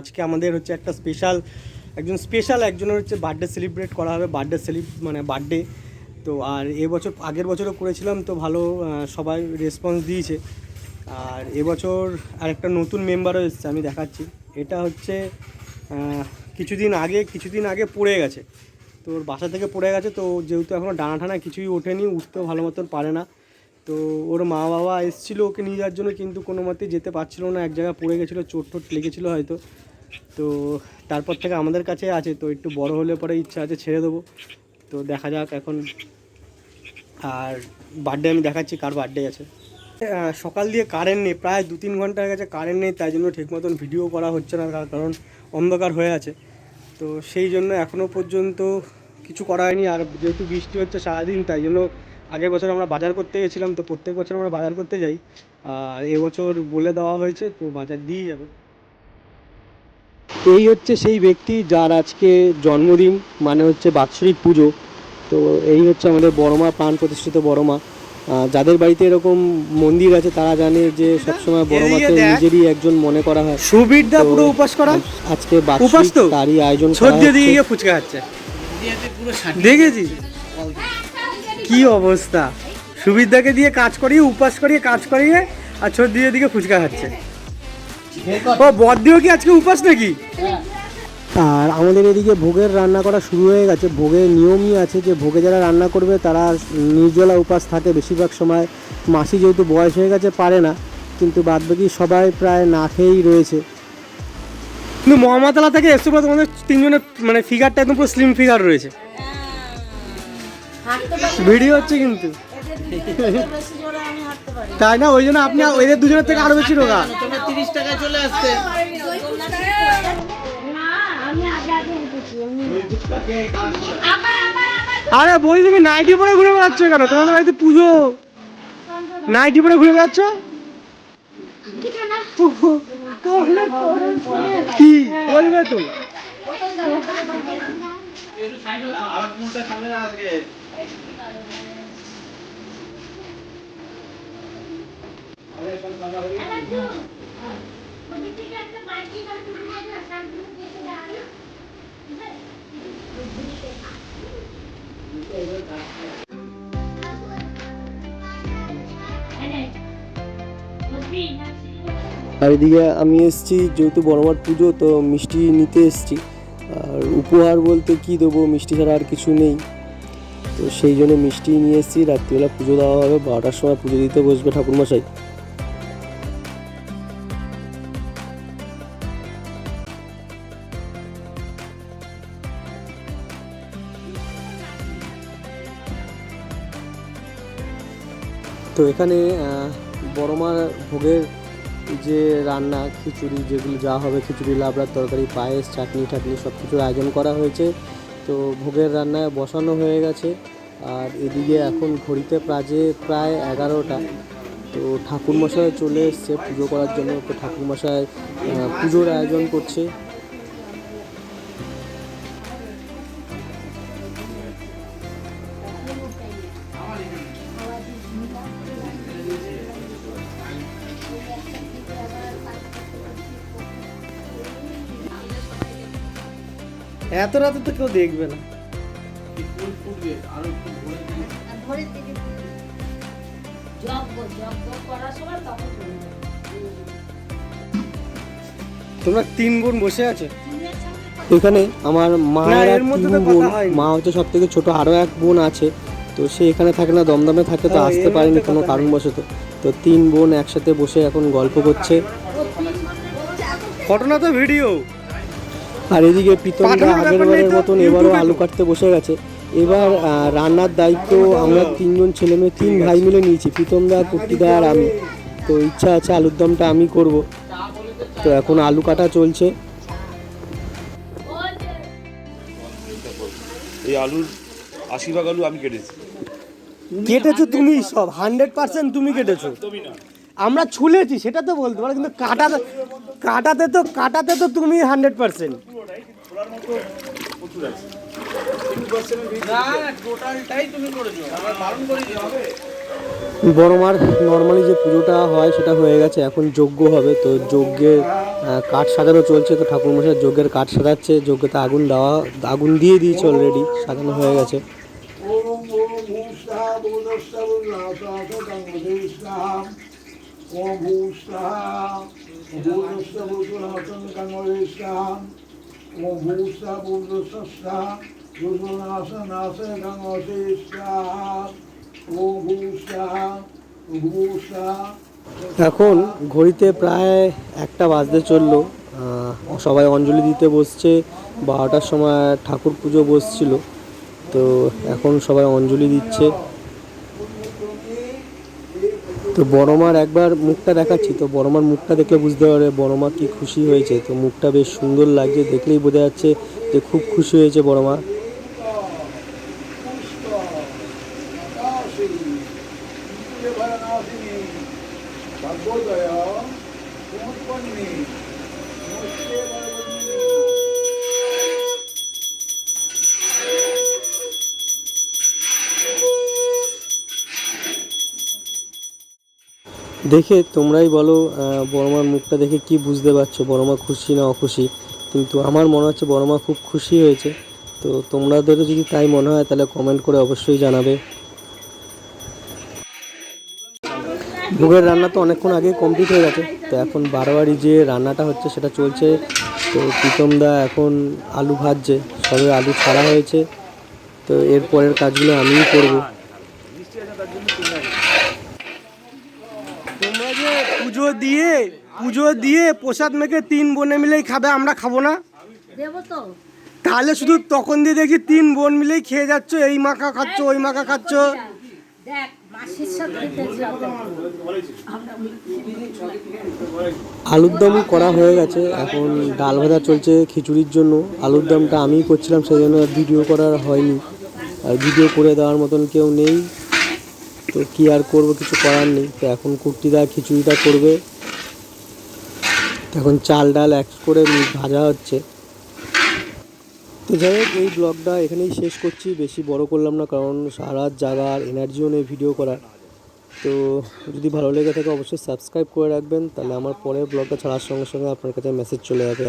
আজকে আমাদের হচ্ছে একটা স্পেশাল একজন স্পেশাল একজনের হচ্ছে বার্থডে সেলিব্রেট করা হবে বার্থডে সেলিব মানে বার্থডে তো আর এবছর, আগের বছরও করেছিলাম তো ভালো সবাই রেসপন্স দিয়েছে। আর এবছর আরেকটা নতুন মেম্বারও এসছে, আমি দেখাচ্ছি। এটা হচ্ছে কিছুদিন আগে কিছুদিন আগে পড়ে গেছে। তো ওর বাসা থেকে পড়ে গেছে, তো যেহেতু এখনও ডানা টানা কিছুই ওঠেনি, উঠতেও ভালো মতন পারে না। তো ওর মা বাবা এসেছিল ওকে নিয়ে যাওয়ার জন্য, কিন্তু কোনো মতে যেতে পারছিল না, এক জায়গায় পড়ে গেছিল, চোট টোট লেগেছিলো হয়তো। তো তারপর থেকে আমাদের কাছে আছে, তো একটু বড় হলে পরে ইচ্ছা আছে, ছেড়ে দেবো। তো দেখা যাক এখন। আর বার্থডে আমি দেখাচ্ছি, কার বার্থডে আছে। সকাল দিয়ে কারেন্ট নেই, প্রায় দু তিন ঘণ্টার কাছে কারেন্ট নেই, তাই জন্য ঠিক মতন ভিডিও করা হচ্ছে না কারণ অন্ধকার হয়ে আছে। তো সেই জন্য এখনও পর্যন্ত কিছু করা হয়নি, আর যেহেতু বৃষ্টি হচ্ছে সারাদিন, তাই জন্য আগের বছর আমরা বাজার করতে গেছিলাম, তো প্রত্যেক বছর আমরা বাজার করতে যাই। আর এবছর বলে দেওয়া হয়েছে, তো বাজার দিয়ে যাবে। এই হচ্ছে সেই ব্যক্তি যার আজকে জন্মদিন মানে হচ্ছে বাৎসরিক পুজো। তো এই হচ্ছে আমাদের বড়মা প্রাণ প্রতিষ্ঠিত বড়মা। যাদের বাড়িতে এরকম মন্দির আছে তারা জানে যে সবসময় বড়মাকে। নিজেরই একজন মনে করা হয়। সুবিরদা পুরো উপাস করা। আজকে উপাস বাৎসরিক তো? তারই আয়োজন করা দিয়ে গিয়ে ফুচকা খাচ্ছে। দেখেছি কি অবস্থা? সুবিরদাকে দিয়ে কাজ করিয়ে উপাস করিয়ে কাজ করিয়ে আর সর্দি দিয়ে দিকে ফুচকা খাচ্ছে। ও বদ্দিও কি আজকে উপাস নাকি? আর আমাদের এদিকে ভোগের রান্না করা শুরু হয়ে গেছে। ভোগের নিয়মই আছে যে ভোগে যারা রান্না করবে তারা নির্জলা উপাস থাকে। বেশিরভাগ সময় মাসি যেহেতু বয়স হয়ে গেছে পারে না কিন্তু বাদবাকি সবাই প্রায় না খেয়েই রয়েছে। কিন্তু মহামাতলা থেকে এসে পুরো তোমাদের তিনজনের মানে ফিগারটা একদম পুরো স্লিম ফিগার রয়েছে। ভিডিও হচ্ছে কিন্তু। তাই না? ওই জন্য আপনি ওদের দুজনের থেকে আরও বেশি রোগা। তিরিশ আমি চলে আবার আরে বই তুমি নাইটি পরে ঘুরে বেড়াচ্ছ কেন? তোমাদের বাড়িতে পুজো। নাইটি পরে ঘুরে বেড়াচ্ছ? কি? বলবে তো। আর এদিকে আমি এসেছি, যেহেতু বড়মার পুজো, তো মিষ্টি নিতে এসেছি। আর উপহার বলতে কি দেবো, মিষ্টি ছাড়া আর কিছু নেই। তো সেই জন্য মিষ্টি নিয়ে এসেছি, রাত্রিবেলা পুজো দেওয়া হবে, বারোটার সময় পুজো দিতে বসবে ঠাকুরমশাই। তো এখানে বড়মার ভোগের যে রান্না, খিচুড়ি, যেগুলো যা হবে, খিচুড়ি, লাবড়ার তরকারি, পায়েস, চাটনি টাটনি সব কিছুর আয়োজন করা হয়েছে। তো ভোগের রান্নায় বসানো হয়ে গেছে। আর এদিকে এখন ঘড়িতে প্রাজে প্রায় এগারোটা। তো ঠাকুরমশাই চলে এসছে পুজো করার জন্য। তো ঠাকুরমশাই পুজোর আয়োজন করছে। এত রাতে তো কেউ দেখবে না। তোমরা তিন বোন বসে আছো? এখানে আমার মা না, মধ্যে তিন বোন। মা হচ্ছে সব থেকে ছোট আরও এক বোন আছে। তো সে এখানে থাকে না দমদমে থাকে তো আসতে পারেনি কোনো কারণবশত। তো তিন বোন একসাথে বসে এখন গল্প করছে। ঘটনা তো ভিডিও আর এদিকে প্রীতমদা পাঠানোর আগের বারের মতন এবারও আলু কাটতে বসে গেছে। এবার রান্নার দায়িত্ব আমরা তিনজন ছেলে মেয়ে তিন ভাই মিলে নিয়েছি প্রীতমদা কুর্তিদা আর আমি। তো ইচ্ছা আছে আলুর দমটা আমি করব। তো এখন আলু কাটা চলছে। এই আলুর আশি ভাগ আলু আমি কেটেছি। কেটেছো তুমি সব হান্ড্রেড পার্সেন্ট তুমি কেটেছো। আমরা ছুলেছি সেটা তো বলতে পারো কিন্তু কাটাতে কাটাতে তো কাটাতে তো তুমি হান্ড্রেড পার্সেন্ট বড়মার নর্মালি যে পুজোটা হয় সেটা হয়ে গেছে, এখন যজ্ঞ হবে। তো যজ্ঞের কাঠ সাজানো চলছে, তো ঠাকুর ঠাকুরমশাই যজ্ঞের কাঠ সাজাচ্ছে, যজ্ঞতে আগুন দেওয়া, আগুন দিয়ে দিয়েছে অলরেডি সাজানো হয়ে গেছে। ভূদস্তা ভূনাথ নাথ গঙ্গদেষ্টা ওম ভূষ্টা ভূষ্টা এখন ঘড়িতে প্রায় একটা বাজতে চলল। সবাই অঞ্জলি দিতে বসছে। বারোটার সময় ঠাকুর পুজো বসছিল। তো এখন সবাই অঞ্জলি দিচ্ছে। তো বড়মার একবার মুখটা দেখাচ্ছি। তো বড়মার মুখটা দেখলে বুঝতে পারবে বড়মা কি খুশি হয়েছে। তো মুখটা বেশ সুন্দর লাগছে, দেখলেই বোঝা যাচ্ছে যে খুব খুশি হয়েছে বড়মা। ভরনাশিনী দেখে তোমরাই বলো বড়মার মুখটা দেখে কি বুঝতে পারছ, বড়মা খুশি না অখুশি? কিন্তু আমার মনে হচ্ছে বড়মা খুব খুশি হয়েছে। তো তোমাদেরও যদি তাই মনে হয়, তাহলে কমেন্ট করে অবশ্যই জানাবে। ভোগের রান্না তো অনেকক্ষণ আগেই কমপ্লিট হয়ে গেছে। তো এখন বারোয়ারি যে রান্নাটা হচ্ছে, সেটা চলছে। তো প্রীতম দা এখন আলু ভাজছে। সবে আলু ছাড়া হয়েছে। তো এর পরের কাজগুলো আমিই করব তোমরা যে পুজো দিয়ে পুজো দিয়ে প্রসাদ মেখে তিন বোনে মিলেই খাবে আমরা খাব না। তাহলে শুধু তখন দিয়ে দেখি তিন বোন মিলেই খেয়ে যাচ্ছ এই মাখা খাচ্ছ ওই মাখা খাচ্ছ। আলুর দম করা হয়ে গেছে এখন ডাল ভাজা চলছে খিচুড়ির জন্য। আলুর দমটা আমিই করছিলাম সেই জন্য ভিডিও করার হয়নি। আর ভিডিও করে দেওয়ার মতন কেউ নেই। তো কি আর করব, কিছু করার নেই। তো এখন কুর্তিটা, খিচুড়িটা করবে। এখন চাল ডাল এক করে ভাজা হচ্ছে। তো যাই হোক, এই ব্লগটা এখানেই শেষ করছি। বেশি বড় করলাম না, কারণ সারা জাগার এনার্জিও নেই ভিডিও করার। তো যদি ভালো লেগে থাকে, অবশ্যই সাবস্ক্রাইব করে রাখবেন। তাহলে আমার পরের ব্লগটা ছাড়ার সঙ্গে সঙ্গে আপনার কাছে মেসেজ চলে যাবে।